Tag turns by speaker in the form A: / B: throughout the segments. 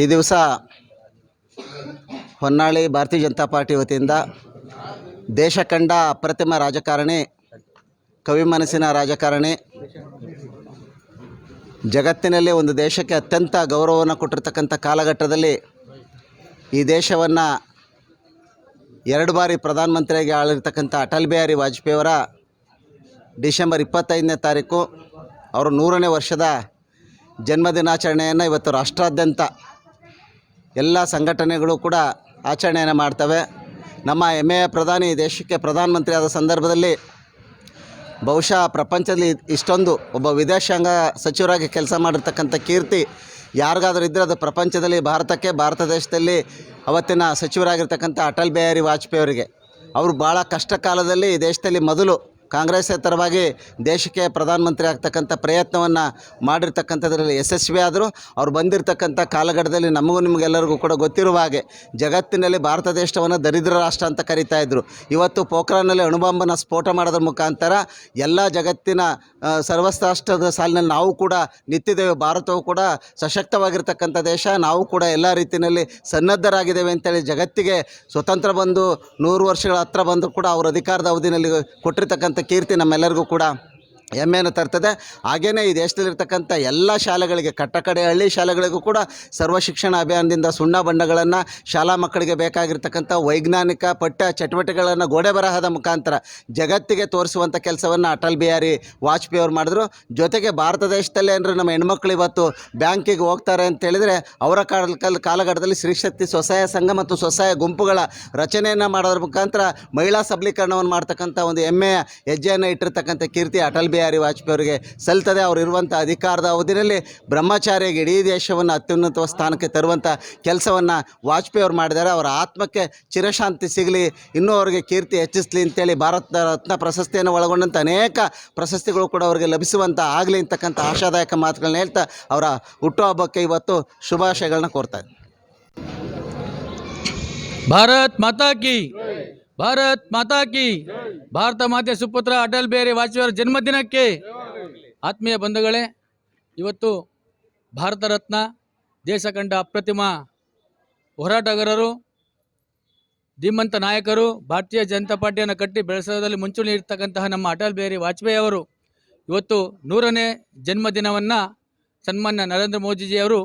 A: ಈ ದಿವಸ ಹೊನ್ನಾಳಿ ಭಾರತೀಯ ಜನತಾ ಪಾರ್ಟಿ ವತಿಯಿಂದ ದೇಶ ಕಂಡ ಅಪ್ರತಿಮ ರಾಜಕಾರಣಿ, ಕವಿ ಮನಸ್ಸಿನ ರಾಜಕಾರಣಿ, ಜಗತ್ತಿನಲ್ಲಿ ಒಂದು ದೇಶಕ್ಕೆ ಅತ್ಯಂತ ಗೌರವವನ್ನು ಕೊಟ್ಟಿರ್ತಕ್ಕಂಥ ಕಾಲಘಟ್ಟದಲ್ಲಿ ಈ ದೇಶವನ್ನು ಎರಡು ಬಾರಿ ಪ್ರಧಾನಮಂತ್ರಿಯಾಗಿ ಆಳಿರ್ತಕ್ಕಂಥ ಅಟಲ್ ಬಿಹಾರಿ ವಾಜಪೇಯಿಯವರ ಡಿಸೆಂಬರ್ ಇಪ್ಪತ್ತೈದನೇ ತಾರೀಕು, ಅವರ ನೂರನೇ ವರ್ಷದ ಜನ್ಮದಿನಾಚರಣೆಯನ್ನು ಇವತ್ತು ರಾಷ್ಟ್ರಾದ್ಯಂತ ಎಲ್ಲ ಸಂಘಟನೆಗಳು ಕೂಡ ಆಚರಣೆಯನ್ನು ಮಾಡ್ತವೆ. ನಮ್ಮ ಹೆಮ್ಮೆಯ ಪ್ರಧಾನಿ, ದೇಶಕ್ಕೆ ಪ್ರಧಾನಮಂತ್ರಿ ಆದ ಸಂದರ್ಭದಲ್ಲಿ ಬಹುಶಃ ಪ್ರಪಂಚದಲ್ಲಿ ಇಷ್ಟೊಂದು ಒಬ್ಬ ವಿದೇಶಾಂಗ ಸಚಿವರಾಗಿ ಕೆಲಸ ಮಾಡಿರ್ತಕ್ಕಂಥ ಕೀರ್ತಿ ಯಾರಿಗಾದ್ರೂ ಇದ್ದರೆ ಅದು ಪ್ರಪಂಚದಲ್ಲಿ, ಭಾರತಕ್ಕೆ, ಭಾರತ ದೇಶದಲ್ಲಿ ಅವತ್ತಿನ ಸಚಿವರಾಗಿರ್ತಕ್ಕಂಥ ಅಟಲ್ ಬಿಹಾರಿ ವಾಜಪೇಯಿ ಅವರಿಗೆ. ಅವರು ಭಾಳ ಕಷ್ಟ ಕಾಲದಲ್ಲಿ ದೇಶದಲ್ಲಿ ಮೊದಲು ಕಾಂಗ್ರೆಸ್ಸೇತರವಾಗಿ ದೇಶಕ್ಕೆ ಪ್ರಧಾನಮಂತ್ರಿ ಆಗ್ತಕ್ಕಂಥ ಪ್ರಯತ್ನವನ್ನು ಮಾಡಿರ್ತಕ್ಕಂಥದ್ರಲ್ಲಿ ಯಶಸ್ವಿ ಆದರೂ, ಅವ್ರು ಬಂದಿರತಕ್ಕಂಥ ಕಾಲಘಟ್ಟದಲ್ಲಿ ನಮಗೂ ನಿಮಗೆಲ್ಲರಿಗೂ ಕೂಡ ಗೊತ್ತಿರುವ ಹಾಗೆ ಜಗತ್ತಿನಲ್ಲಿ ಭಾರತ ದೇಶವನ್ನು ದರಿದ್ರ ರಾಷ್ಟ್ರ ಅಂತ ಕರೀತಾ ಇದ್ರು. ಇವತ್ತು ಪೋಖ್ರಾನಲ್ಲಿ ಅಣುಬಾಂಬನ್ನು ಸ್ಫೋಟ ಮಾಡೋದ್ರ ಮುಖಾಂತರ ಎಲ್ಲ ಜಗತ್ತಿನ ಸರ್ವಸ್ತ್ರಾಷ್ಟ್ರದ ಸಾಲಿನಲ್ಲಿ ನಾವು ಕೂಡ ನಿಂತಿದ್ದೇವೆ. ಭಾರತವು ಕೂಡ ಸಶಕ್ತವಾಗಿರ್ತಕ್ಕಂಥ ದೇಶ. ನಾವು ಕೂಡ ಎಲ್ಲ ರೀತಿಯಲ್ಲಿ ಸನ್ನದ್ಧರಾಗಿದ್ದೇವೆ ಅಂತೇಳಿ ಜಗತ್ತಿಗೆ ಸ್ವತಂತ್ರ ಬಂದು ನೂರು ವರ್ಷಗಳ ಹತ್ರ ಬಂದರೂ ಕೂಡ ಅವರ ಅಧಿಕಾರದ ಅವಧಿನಲ್ಲಿ ಕೊಟ್ಟಿರ್ತಕ್ಕಂಥ ಕೀರ್ತಿ ನಮ್ಮೆಲ್ಲರಿಗೂ ಕೂಡ ಹೆಮ್ಮೆಯನ್ನು ತರ್ತದೆ. ಹಾಗೆಯೇ ಈ ದೇಶದಲ್ಲಿರ್ತಕ್ಕಂಥ ಎಲ್ಲ ಶಾಲೆಗಳಿಗೆ ಕಟ್ಟಕಡೆ ಹಳ್ಳಿ ಶಾಲೆಗಳಿಗೂ ಕೂಡ ಸರ್ವ ಶಿಕ್ಷಣ ಅಭಿಯಾನದಿಂದ ಸುಣ್ಣ ಬಣ್ಣಗಳನ್ನು ಶಾಲಾ ಮಕ್ಕಳಿಗೆ ಬೇಕಾಗಿರ್ತಕ್ಕಂಥ ವೈಜ್ಞಾನಿಕ ಪಠ್ಯ ಚಟುವಟಿಕೆಗಳನ್ನು ಗೋಡೆ ಬರಹದ ಮುಖಾಂತರ ಜಗತ್ತಿಗೆ ತೋರಿಸುವಂಥ ಕೆಲಸವನ್ನು ಅಟಲ್ ಬಿಹಾರಿ ವಾಜಪೇಯಿ ಅವರು ಮಾಡಿದ್ರು. ಜೊತೆಗೆ ಭಾರತ ದೇಶದಲ್ಲೇ ಅಂದರೆ ನಮ್ಮ ಹೆಣ್ಮಕ್ಳು ಇವತ್ತು ಬ್ಯಾಂಕಿಗೆ ಹೋಗ್ತಾರೆ ಅಂತ ಹೇಳಿದರೆ ಅವರ ಕಾಲ ಕಾಲ, ಕಾಲಘಟ್ಟದಲ್ಲಿ ಸ್ತ್ರೀಶಕ್ತಿ ಸ್ವಸಹಾಯ ಸಂಘ ಮತ್ತು ಸ್ವಸಹಾಯ ಗುಂಪುಗಳ ರಚನೆಯನ್ನು ಮಾಡೋದ್ರ ಮುಖಾಂತರ ಮಹಿಳಾ ಸಬಲೀಕರಣವನ್ನು ಮಾಡ್ತಕ್ಕಂಥ ಒಂದು ಹೆಮ್ಮೆಯ ಹೆಜ್ಜೆಯನ್ನು ಇಟ್ಟಿರ್ತಕ್ಕಂಥ ಕೀರ್ತಿ ಅಟಲ್ ಬಿಹಾರಿ ವಾಜಪೇಯಿ ಅವರಿಗೆ ಸಲ್ತದೆ ಅವರು ಇರುವಂಥ ಅಧಿಕಾರದ ಅವಧಿಯಲ್ಲಿ ಬ್ರಹ್ಮಚಾರಿಯಾಗಿ ಇಡೀ ದೇಶವನ್ನು ಅತ್ಯುನ್ನತ ಸ್ಥಾನಕ್ಕೆ ತರುವಂಥ ಕೆಲಸವನ್ನು ವಾಜಪೇಯಿ ಅವರು ಮಾಡಿದ್ದಾರೆ. ಅವರ ಆತ್ಮಕ್ಕೆ ಚಿರಶಾಂತಿ ಸಿಗಲಿ, ಇನ್ನೂ ಅವರಿಗೆ ಕೀರ್ತಿ ಹೆಚ್ಚಿಸಲಿ ಅಂತೇಳಿ ಭಾರತ ರತ್ನ ಪ್ರಶಸ್ತಿಯನ್ನು ಒಳಗೊಂಡಂಥ ಅನೇಕ ಪ್ರಶಸ್ತಿಗಳು ಕೂಡ ಅವರಿಗೆ ಲಭಿಸುವಂಥ ಆಗಲಿ ಅಂತಕ್ಕಂಥ ಆಶಾದಾಯಕ ಮಾತುಗಳನ್ನ ಹೇಳ್ತಾ ಅವರ ಹುಟ್ಟುಹಬ್ಬಕ್ಕೆ ಇವತ್ತು ಶುಭಾಶಯಗಳನ್ನ ಕೋರ್ತಾ
B: ಭಾರತ್ ಮಾತಾ ಕಿ. ಭಾರತ್ ಮಾತಾ ಕಿ. ಭಾರತ ಮಾತೆ ಸುಪುತ್ರ ಅಟಲ್ ಬಿಹಾರಿ ವಾಜಪೇಯಿ ಅವರ ಜನ್ಮದಿನಕ್ಕೆ ಆತ್ಮೀಯ ಬಂಧುಗಳೇ, ಇವತ್ತು ಭಾರತ ರತ್ನ ದೇಶ ಕಂಡ ಅಪ್ರತಿಮ ಹೋರಾಟಗಾರರು, ಧೀಮಂತ ನಾಯಕರು, ಭಾರತೀಯ ಜನತಾ ಪಾರ್ಟಿಯನ್ನು ಕಟ್ಟಿ ಬೆಳೆಸೋದ್ರಲ್ಲಿ ಮುಂಚೂಣಿ ಇರ್ತಕ್ಕಂತಹ ನಮ್ಮ ಅಟಲ್ ಬಿಹಾರಿ ವಾಜಪೇಯಿ ಅವರು ಇವತ್ತು ನೂರನೇ ಜನ್ಮದಿನವನ್ನು ಸನ್ಮಾನ್ಯ ನರೇಂದ್ರ ಮೋದಿಜಿಯವರು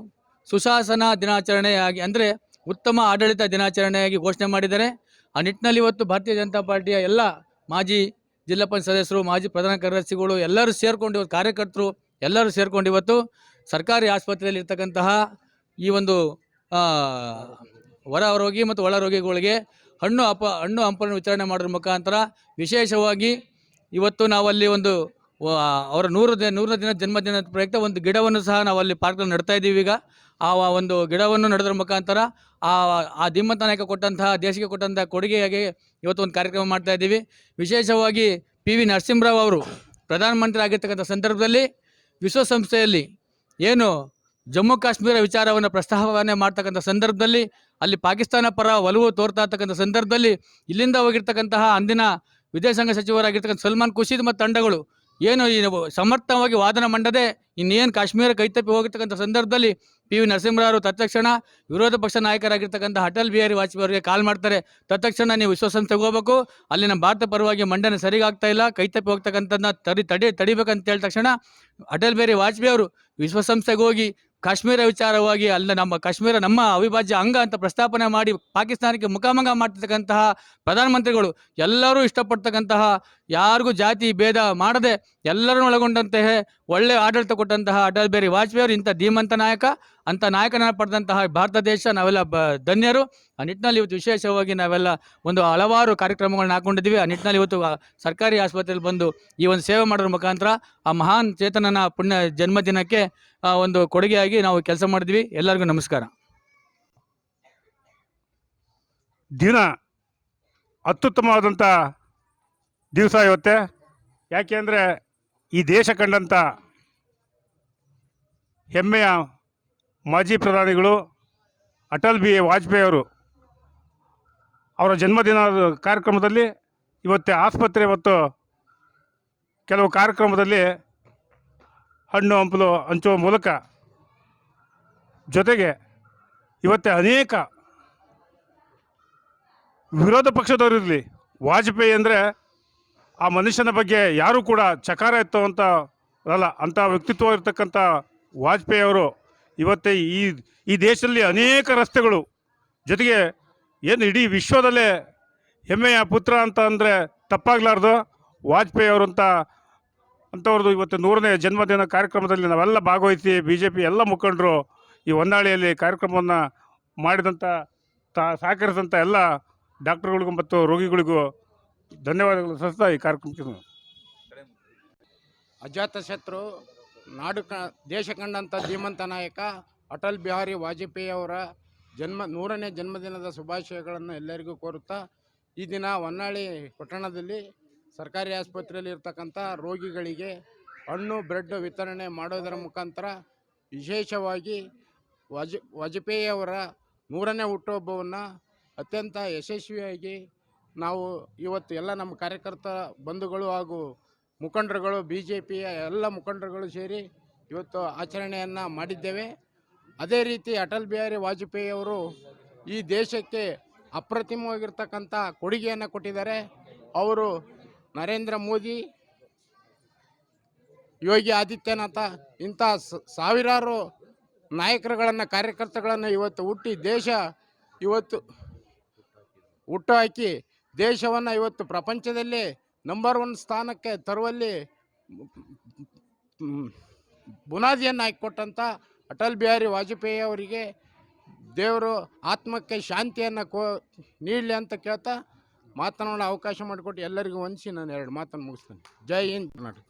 B: ಸುಶಾಸನ ದಿನಾಚರಣೆಯಾಗಿ, ಅಂದರೆ ಉತ್ತಮ ಆಡಳಿತ ದಿನಾಚರಣೆಯಾಗಿ ಘೋಷಣೆ ಮಾಡಿದ್ದಾರೆ. ಆ ನಿಟ್ಟಿನಲ್ಲಿ ಇವತ್ತು ಭಾರತೀಯ ಜನತಾ ಪಾರ್ಟಿಯ ಎಲ್ಲ ಮಾಜಿ ಜಿಲ್ಲಾ ಪಂಚಾಯತ್ ಸದಸ್ಯರು, ಮಾಜಿ ಪ್ರಧಾನ ಕಾರ್ಯದರ್ಶಿಗಳು ಎಲ್ಲರೂ ಸೇರಿಕೊಂಡು ಇವತ್ತು ಕಾರ್ಯಕರ್ತರು ಎಲ್ಲರೂ ಸೇರಿಕೊಂಡು ಇವತ್ತು ಸರ್ಕಾರಿ ಆಸ್ಪತ್ರೆಯಲ್ಲಿ ಇರ್ತಕ್ಕಂತಹ ಈ ಒಂದು ಹೊರ ರೋಗಿ ಮತ್ತು ಒಳ ರೋಗಿಗಳಿಗೆ ಹಣ್ಣು ಅಪ, ಹಣ್ಣು ಹಂಪನ್ನು ವಿತರಣೆ ಮಾಡೋದ್ರ ಮುಖಾಂತರ ವಿಶೇಷವಾಗಿ ಇವತ್ತು ನಾವಲ್ಲಿ ಒಂದು ಅವರ ನೂರು ದಿನ, ನೂರನೇ ದಿನ ಜನ್ಮದಿನ ಪ್ರಯುಕ್ತ ಒಂದು ಗಿಡವನ್ನು ಸಹ ನಾವು ಅಲ್ಲಿ ಪಾರ್ಕ್ನಲ್ಲಿ ನಡ್ತಾ ಇದ್ದೀವಿ ಈಗ. ಆ ಒಂದು ಗಿಡವನ್ನು ನಡೆದ್ರ ಮುಖಾಂತರ ಆ ಆ ಧೀಮಂತ ನಾಯಕ ಕೊಟ್ಟಂತಹ, ದೇಶಕ್ಕೆ ಕೊಟ್ಟಂತಹ ಕೊಡುಗೆಯಾಗಿ ಇವತ್ತು ಒಂದು ಕಾರ್ಯಕ್ರಮ ಮಾಡ್ತಾ ಇದ್ದೀವಿ. ವಿಶೇಷವಾಗಿ ಪಿ ವಿ ನರಸಿಂಹರಾವ್ ಅವರು ಪ್ರಧಾನಮಂತ್ರಿ ಆಗಿರ್ತಕ್ಕಂಥ ಸಂದರ್ಭದಲ್ಲಿ ವಿಶ್ವಸಂಸ್ಥೆಯಲ್ಲಿ ಏನು ಜಮ್ಮು ಕಾಶ್ಮೀರ ವಿಚಾರವನ್ನು ಪ್ರಸ್ತಾವನೆ ಮಾಡ್ತಕ್ಕಂಥ ಸಂದರ್ಭದಲ್ಲಿ, ಅಲ್ಲಿ ಪಾಕಿಸ್ತಾನ ಪರ ಒಲವು ತೋರ್ತಾ ಇರ್ತಕ್ಕಂಥ ಸಂದರ್ಭದಲ್ಲಿ ಇಲ್ಲಿಂದ ಹೋಗಿರ್ತಕ್ಕಂತಹ ಅಂದಿನ ವಿದೇಶಾಂಗ ಸಚಿವರಾಗಿರ್ತಕ್ಕಂಥ ಸಲ್ಮಾನ್ ಖುಷಿದ್ ಮತ್ತು ತಂಡಗಳು ಏನು ಈ ಸಮರ್ಥವಾಗಿ ವಾದನ ಮಂಡದೆ ಇನ್ನೇನು ಕಾಶ್ಮೀರ ಕೈತಪ್ಪಿ ಹೋಗಿರ್ತಕ್ಕಂಥ ಸಂದರ್ಭದಲ್ಲಿ ಪಿ ವಿ ನರಸಿಂಹರಾವ್ ತತ್ಕ್ಷಣ ವಿರೋಧ ಪಕ್ಷ ನಾಯಕರಾಗಿರ್ತಕ್ಕಂಥ ಅಟಲ್ ಬಿಹಾರಿ ವಾಜಪೇಯಿ ಅವರಿಗೆ ಕಾಲ್ ಮಾಡ್ತಾರೆ. ತತ್ಕ್ಷಣ ನೀವು ವಿಶ್ವಸಂಸ್ಥೆಗೆ ತಗೋಬೇಕು ಅಲ್ಲಿನ ಭಾರತ ಪರವಾಗಿ ಮಂಡನೆ ಸರಿಗಾಗ್ತಾ ಇಲ್ಲ. ಕೈತಪ್ಪಿ ಹೋಗ್ತಕ್ಕಂಥದ್ದನ್ನ ತಡಿ ತಡಿ ತಡಿಬೇಕಂತ ಹೇಳಿದ ತಕ್ಷಣ ಅಟಲ್ ಬಿಹಾರಿ ವಾಜಪೇಯಿ ಅವರು ವಿಶ್ವಸಂಸ್ಥೆಗೆ ಹೋಗಿ ಕಾಶ್ಮೀರ ವಿಚಾರವಾಗಿ ಅಲ್ಲ, ನಮ್ಮ ಕಾಶ್ಮೀರ ನಮ್ಮ ಅವಿಭಾಜ್ಯ ಅಂಗ ಅಂತ ಪ್ರಸ್ತಾಪನೆ ಮಾಡಿ ಪಾಕಿಸ್ತಾನಕ್ಕೆ ಮುಖಾಮುಖ ಮಾಡ್ತಿರ್ತಕ್ಕಂತಹ ಪ್ರಧಾನಮಂತ್ರಿಗಳು ಎಲ್ಲರೂ ಇಷ್ಟಪಡ್ತಕ್ಕಂತಹ, ಯಾರಿಗೂ ಜಾತಿ ಭೇದ ಮಾಡದೆ ಎಲ್ಲರನ್ನು ಒಳಗೊಂಡಂತೆ ಒಳ್ಳೆ ಆಡಳಿತ ಕೊಟ್ಟಂತಹ ಅಟಲ್ ಬಿಹಾರಿ ವಾಜಪೇಯಿ ಅವರು ಇಂಥ ಧೀಮಂತ ನಾಯಕ. ಅಂಥ ನಾಯಕನ ಪಡೆದಂತಹ ಭಾರತ ದೇಶ ನಾವೆಲ್ಲ ಬ, ಧನ್ಯರು. ಆ ನಿಟ್ಟಿನಲ್ಲಿ ಇವತ್ತು ವಿಶೇಷವಾಗಿ ನಾವೆಲ್ಲ ಒಂದು ಹಲವಾರು ಕಾರ್ಯಕ್ರಮಗಳನ್ನ ಹಾಕೊಂಡಿದ್ದೀವಿ. ಆ ನಿಟ್ಟಿನಲ್ಲಿ ಇವತ್ತು ಸರ್ಕಾರಿ ಆಸ್ಪತ್ರೆಯಲ್ಲಿ ಬಂದು ಈ ಒಂದು ಸೇವೆ ಮಾಡೋದ್ರ ಮುಖಾಂತರ ಆ ಮಹಾನ್ ಚೇತನನ ಪುಣ್ಯ ಜನ್ಮದಿನಕ್ಕೆ ಒಂದು ಕೊಡುಗೆಯಾಗಿ ನಾವು ಕೆಲಸ ಮಾಡಿದ್ವಿ ಎಲ್ಲರಿಗೂ ನಮಸ್ಕಾರ.
C: ದಿನ ಅತ್ಯುತ್ತಮವಾದಂಥ ದಿವಸ ಇವತ್ತೆ. ಯಾಕೆ ಅಂದರೆ ಈ ದೇಶ ಕಂಡಂಥ ಹೆಮ್ಮೆಯ ಮಾಜಿ ಪ್ರಧಾನಿಗಳು ಅಟಲ್ ಬಿ ವಾಜಪೇಯಿ ಅವರು ಅವರ ಜನ್ಮದಿನ ಕಾರ್ಯಕ್ರಮದಲ್ಲಿ ಇವತ್ತು ಆಸ್ಪತ್ರೆ ಮತ್ತು ಕೆಲವು ಕಾರ್ಯಕ್ರಮದಲ್ಲಿ ಹಣ್ಣು, ಹಂಪಲು ಹಂಚುವ ಮೂಲಕ ಜೊತೆಗೆ ಇವತ್ತೇ ಅನೇಕ ವಿರೋಧ ಪಕ್ಷದವರಿರಲಿ ವಾಜಪೇಯಿ ಅಂದರೆ ಆ ಮನುಷ್ಯನ ಬಗ್ಗೆ ಯಾರೂ ಕೂಡ ಚಕಾರ ಎತ್ತುವಂಥ ಅಲ್ಲ ಅಂಥ ವ್ಯಕ್ತಿತ್ವ ಇರತಕ್ಕಂಥ ವಾಜಪೇಯಿ ಅವರು ಇವತ್ತೇ ಈ ಈ ದೇಶದಲ್ಲಿ ಅನೇಕ ರಸ್ತೆಗಳು. ಜೊತೆಗೆ ಏನು ಇಡೀ ವಿಶ್ವದಲ್ಲೇ ಹೆಮ್ಮೆಯ ಪುತ್ರ ಅಂತ ಅಂದರೆ ತಪ್ಪಾಗಲಾರ್ದು. ವಾಜಪೇಯಿ ಅವರು ಅಂತ ಅಂಥವ್ರದ್ದು ಇವತ್ತು ನೂರನೇ ಜನ್ಮದಿನ ಕಾರ್ಯಕ್ರಮದಲ್ಲಿ ನಾವೆಲ್ಲ ಭಾಗವಹಿಸಿ ಬಿ ಜೆ ಪಿ ಎಲ್ಲ ಮುಖಂಡರು ಈ ಹೊನ್ನಾಳಿಯಲ್ಲಿ ಕಾರ್ಯಕ್ರಮವನ್ನು ಮಾಡಿದಂಥ ತಾ ಸಹಕರಿಸಿದಂಥ ಎಲ್ಲ ಡಾಕ್ಟರ್ಗಳಿಗೂ ಮತ್ತು ರೋಗಿಗಳಿಗೂ ಧನ್ಯವಾದಗಳು ಸಲ್ಲಿಸ್ತಾ ಈ ಕಾರ್ಯಕ್ರಮಕ್ಕೆ.
D: ಅಜಾತಶತ್ರು ನಾಡು ಕ, ದೇಶ ಕಂಡಂಥ ಧೀಮಂತ ನಾಯಕ ಅಟಲ್ ಬಿಹಾರಿ ವಾಜಪೇಯಿ ಅವರ ಜನ್ಮ, ನೂರನೇ ಜನ್ಮದಿನದ ಶುಭಾಶಯಗಳನ್ನು ಎಲ್ಲರಿಗೂ ಕೋರುತ್ತಾ, ಈ ದಿನ ಹೊನ್ನಾಳಿ ಪಟ್ಟಣದಲ್ಲಿ ಸರ್ಕಾರಿ ಆಸ್ಪತ್ರೆಯಲ್ಲಿ ಇರ್ತಕ್ಕಂಥ ರೋಗಿಗಳಿಗೆ ಹಣ್ಣು, ಬ್ರೆಡ್ ವಿತರಣೆ ಮಾಡೋದರ ಮುಖಾಂತರ ವಿಶೇಷವಾಗಿ ವಾಜ, ವಾಜಪೇಯಿ ಅವರ ನೂರನೇ ಹುಟ್ಟುಹಬ್ಬವನ್ನು ಅತ್ಯಂತ ಯಶಸ್ವಿಯಾಗಿ ನಾವು ಇವತ್ತು ಎಲ್ಲ ನಮ್ಮ ಕಾರ್ಯಕರ್ತ ಬಂಧುಗಳು ಹಾಗೂ ಮುಖಂಡರುಗಳು ಬಿ ಜೆ ಪಿಯ ಎಲ್ಲ ಮುಖಂಡರುಗಳು ಸೇರಿ ಇವತ್ತು ಆಚರಣೆಯನ್ನು ಮಾಡಿದ್ದೇವೆ. ಅದೇ ರೀತಿ ಅಟಲ್ ಬಿಹಾರಿ ವಾಜಪೇಯಿ ಅವರು ಈ ದೇಶಕ್ಕೆ ಅಪ್ರತಿಮವಾಗಿರ್ತಕ್ಕಂಥ ಕೊಡುಗೆಯನ್ನು ಕೊಟ್ಟಿದ್ದಾರೆ. ಅವರು ನರೇಂದ್ರ ಮೋದಿ, ಯೋಗಿ ಆದಿತ್ಯನಾಥ ಇಂಥ ಸಾವಿರಾರು ನಾಯಕರುಗಳನ್ನು ಕಾರ್ಯಕರ್ತಗಳನ್ನು ಇವತ್ತು ಹುಟ್ಟಿ ದೇಶ ಇವತ್ತು ಹುಟ್ಟು ಹಾಕಿ ದೇಶವನ್ನು ಇವತ್ತು ಪ್ರಪಂಚದಲ್ಲೇ ನಂಬರ್ ಒನ್ ಸ್ಥಾನಕ್ಕೆ ತರುವಲ್ಲಿ ಬುನಾದಿಯನ್ನು ಹಾಕಿಕೊಟ್ಟಂಥ ಅಟಲ್ ಬಿಹಾರಿ ವಾಜಪೇಯಿ ಅವರಿಗೆ ದೇವರು ಆತ್ಮಕ್ಕೆ ಶಾಂತಿಯನ್ನು ಕೋ, ನೀಡಲಿ ಅಂತ ಕೇಳ್ತಾ ಮಾತನಾಡೋ ಅವಕಾಶ ಮಾಡಿಕೊಟ್ಟು ಎಲ್ಲರಿಗೂ ಹೊಂದಿಸಿ ನಾನು ಎರಡು ಮಾತನ್ನು ಮುಗಿಸ್ತೇನೆ. ಜೈ ಹಿಂದ್ ಕರ್ನಾಟಕ.